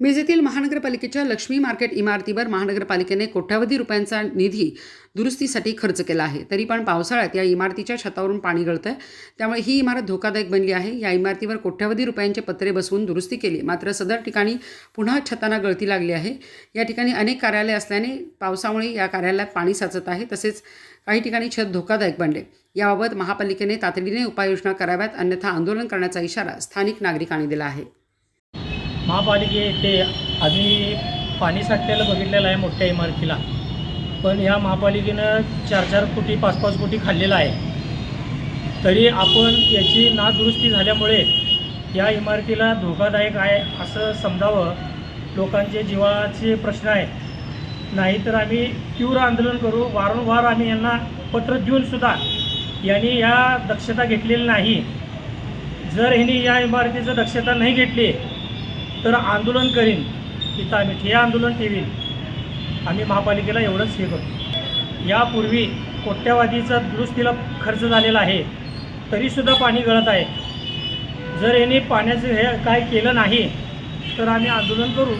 मिरजेतील महानगरपालिकेच्या लक्ष्मी मार्केट इमारतीवर महानगरपालिकेने कोट्यावधी रुपयांचा निधी दुरुस्तीसाठी खर्च केला आहे. तरी पण पावसाळ्यात या इमारतीच्या छतावरून पाणी गळतंय. त्यामुळे ही इमारत धोकादायक बनली आहे. या इमारतीवर कोट्यावधी रुपयांचे पत्रे बसवून दुरुस्ती केली. मात्र सदर ठिकाणी पुन्हा छतांना गळती लागली आहे. या ठिकाणी अनेक कार्यालय असल्याने पावसामुळे या कार्यालयात पाणी साचत आहे. तसेच काही ठिकाणी छत धोकादायक बनले. याबाबत महापालिकेने तातडीने उपाययोजना कराव्यात. अन्यथा आंदोलन करण्याचा इशारा स्थानिक नागरिकांनी दिला आहे. महापालिके येथे आम्ही पाणी साठलेलं बघितलेलं आहे मोठ्या इमारतीला. पण ह्या महापालिकेनं चार चार कोटी पाच पाच कोटी खाल्लेलं आहे. तरी आपण याची नादुरुस्ती झाल्यामुळे या इमारतीला धोकादायक आहे असं समजावं लोकांचे जीवाचे प्रश्न आहे नाहीतर आम्ही तीव्र आंदोलन करू. वारंवार आम्ही यांना पत्र देऊनसुद्धा यांनी या दक्षता घेतलेली नाही. जर ह्यांनी या इमारतीचं दक्षता नाही घेतली तर आंदोलन करीन. तिथं आम्ही ठे आंदोलन ठेवीन. आम्ही महापालिकेला एवढंच हे करतो. यापूर्वी कोट्यावधीचा दुरुस्तीला खर्च झालेला आहे. तरीसुद्धा पाणी गळत आहे. जर याने पाण्याचं हे काय केलं नाही तर आम्ही आंदोलन करू.